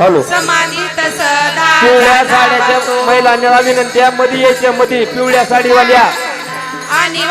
Hello. पिवळ्या साड्याच्या महिलांना विनंती मध्ये यायच्या मध्ये पिवळ्या साडीवाल्या. आणि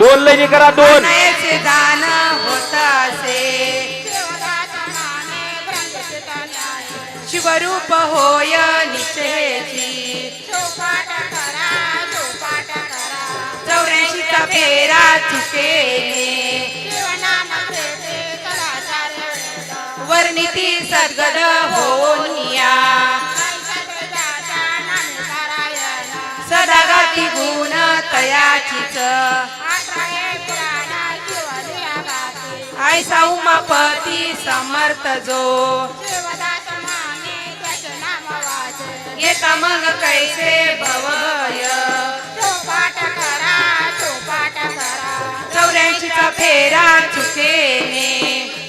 दोन करा दोन. दान होता शिवरूप होय फेरा चुके वर्णिती सद्गद होनिया. सदागाती गुण तयाचीच. आय साऊमापती समर्थ जो. येता मग कैसे भवय? तुझा फेरा चुकेने.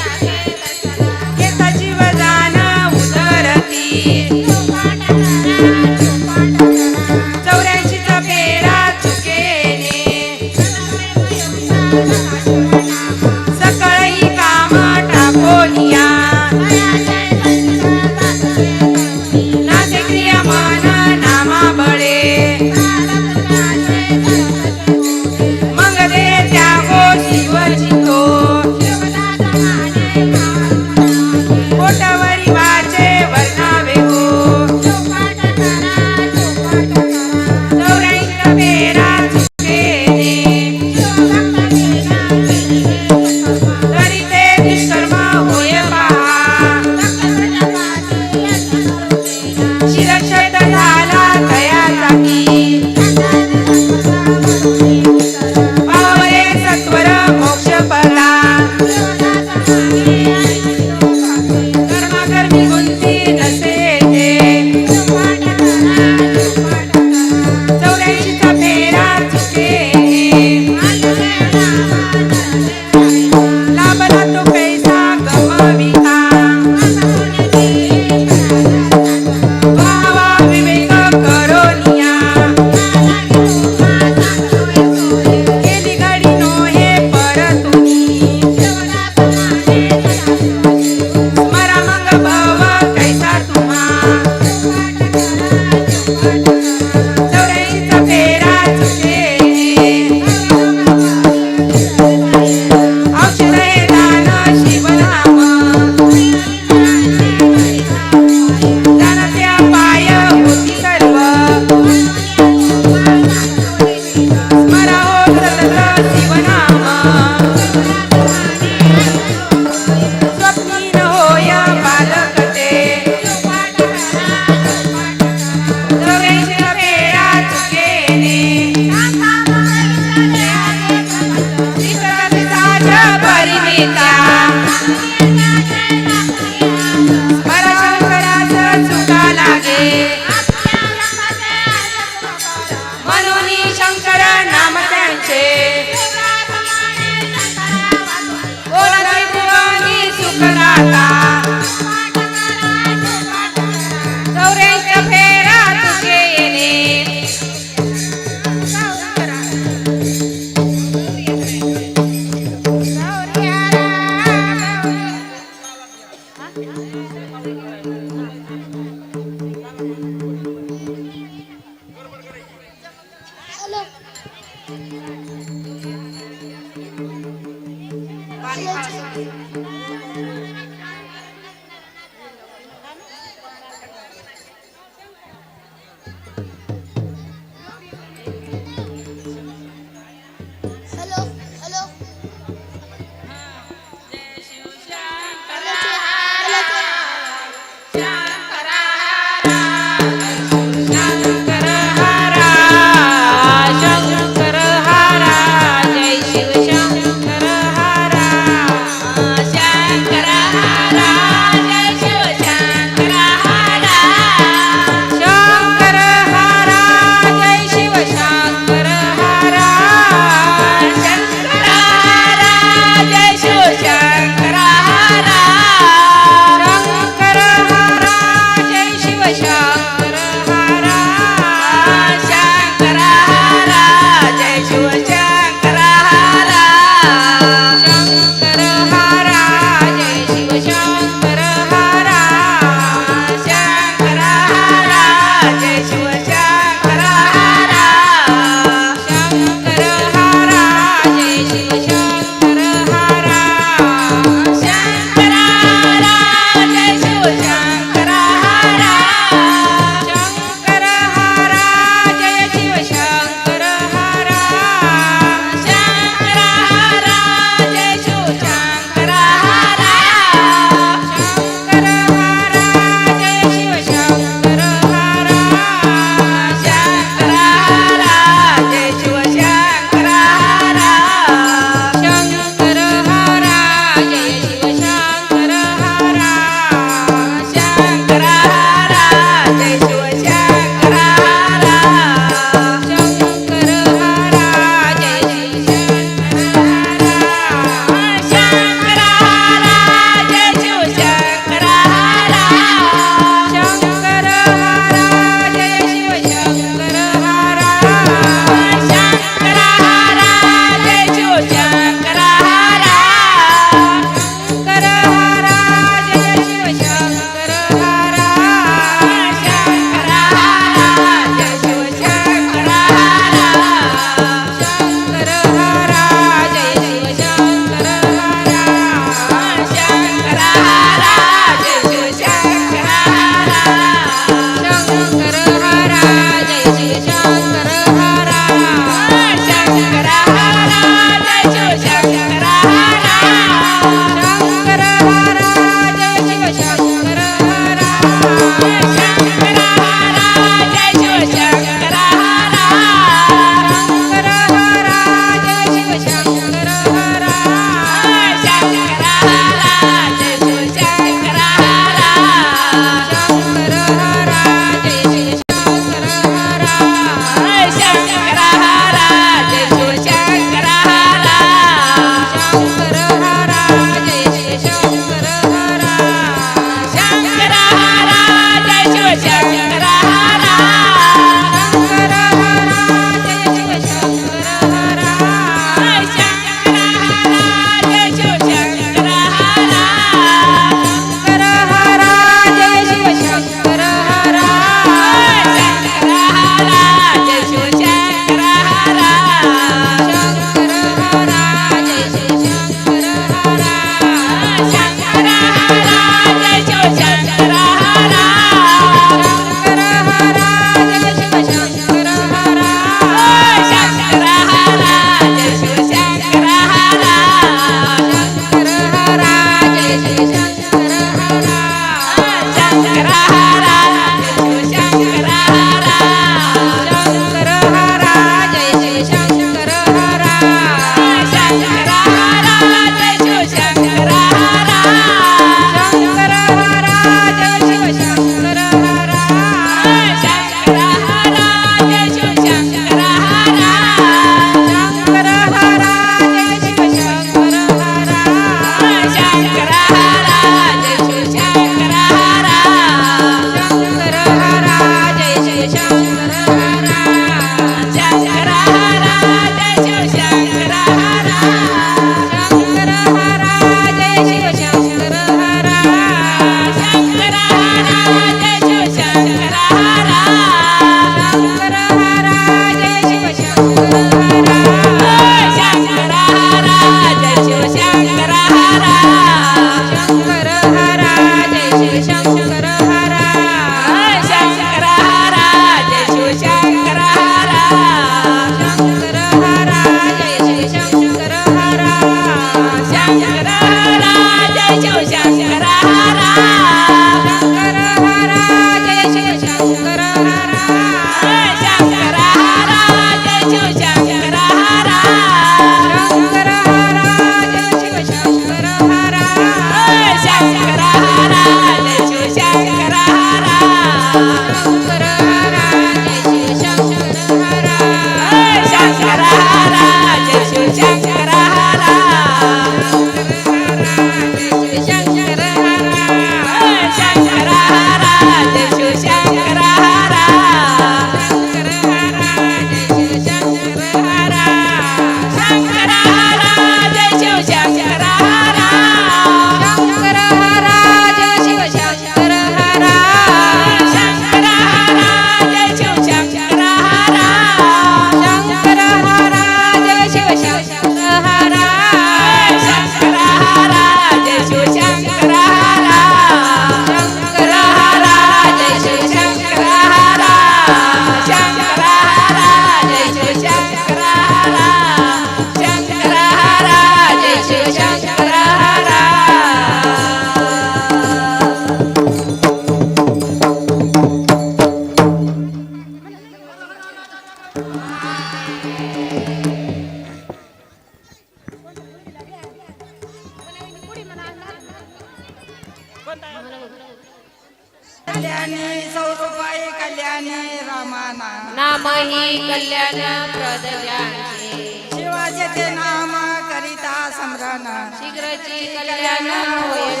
मही कल्याण प्रदयांचे शिवाचे नाम करिता समरण शीघ्रची कल्याण होईल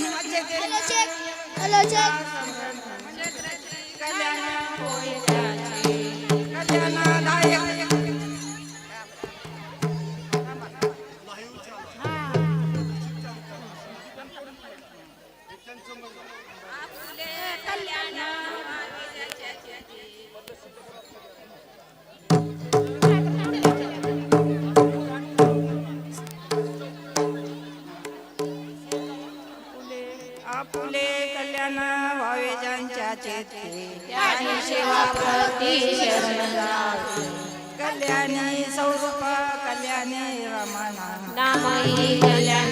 म्हणजे म्हणजे कल्याण होईल जाते त्याची सेवा प्रती शरण जाते कल्याणी स्वरूप कल्याणी रमणा. नामही कल्याण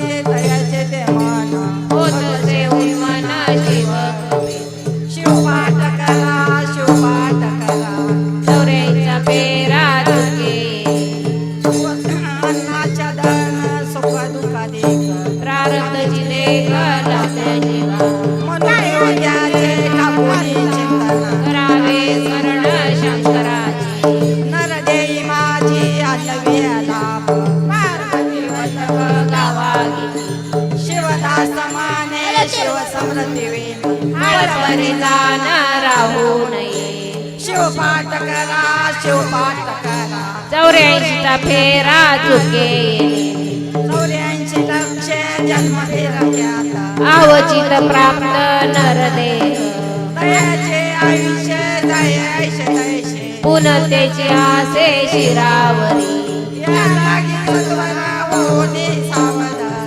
चौऱ्याऐंशीचा फेरा चुके. आवचित प्राप्त नरदे पुनतेची आसे शिरावरी.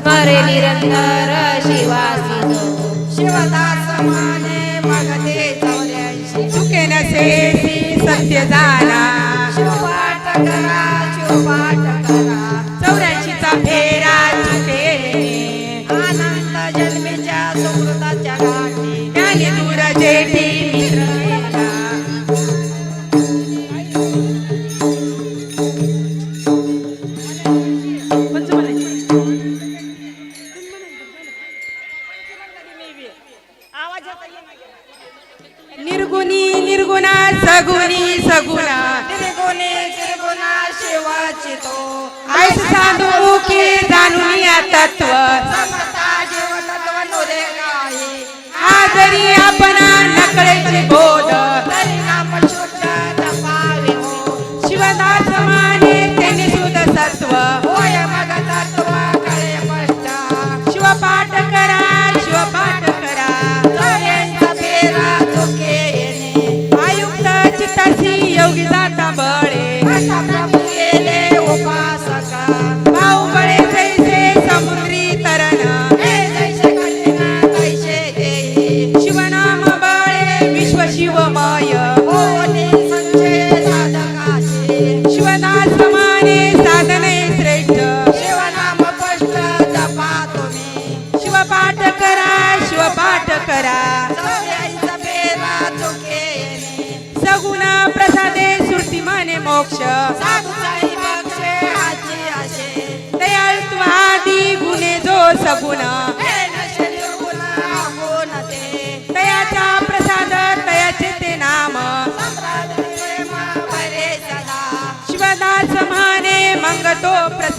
मरे निरंतर शिवासी शिवदास चौऱ्याऐंशी चुके नसे सत्य जाय.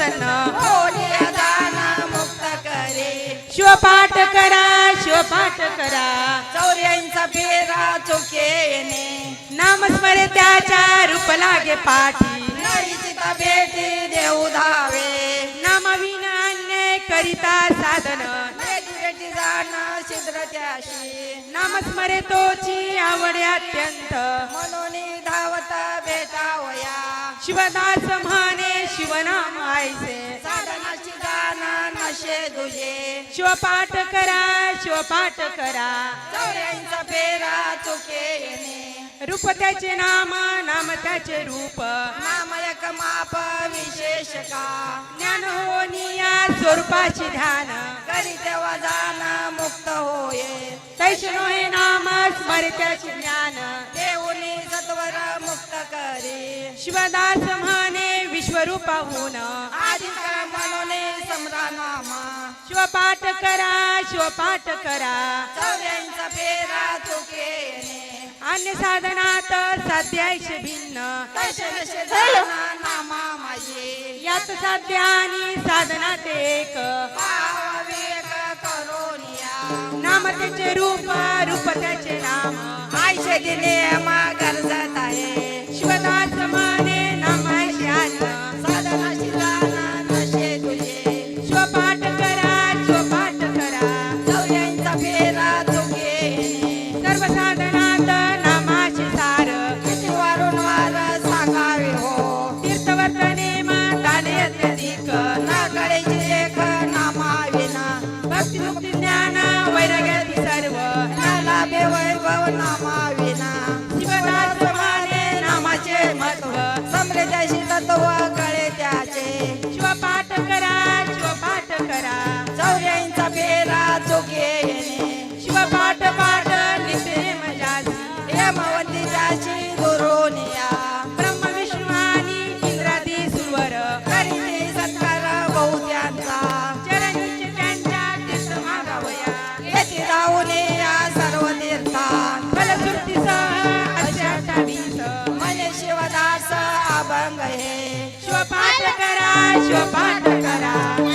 प्रसन्न होली दान मुक्त करे शिवपाठ करा शिवपाठ करा. चौऱ्यांचा फेरा चुके येणे नामस्मरे त्याच्या रूप लागे पाठी भेटी देऊ धावे. नाम विना अन्य करिता साधन. भेटी भेटी जाण छिद्र त्याशी नामस्मरे तोची आवड अत्यंत. म्हणून धावत भेटावया. शिवदास म्हणे शिवनाम आयसे. साधनाची जाण नशे तुझे शिवपाठ करा शिवपाठ करा. चौऱ्यांचा फेरा चुके रूप त्याचे नाम नाम त्याचे रूप. नाम एक माप विशेष का? ज्ञान होनी या स्वरूपाचे ध्यान. करी तेव्हा जाण मुक्त होये। हे नाम स्मरे त्याचे ज्ञान देऊनी सत्वर मुक्त करी। शिवदास म्हणे विश्वरूपाहून आधी म्हणून समरा नामा शिवपाठ करा शिवपाठ करा। चौऱ्यांचा फेरा येणे अन्य साधनात साध्याश भिन्न। नामा माझे यात साध्य आणि साधनात एक। करोनिया त्याचे रूप रूप त्याचे नाम. आयशे दिले मा गरजत आहे. शिवदास म्हणे नामाशी नशे तुझे. शिवपाठ करा शिवपाठ करा. चौऱ्यांचा फेरा चुके शिवपाठ करा शिवपाठ करा.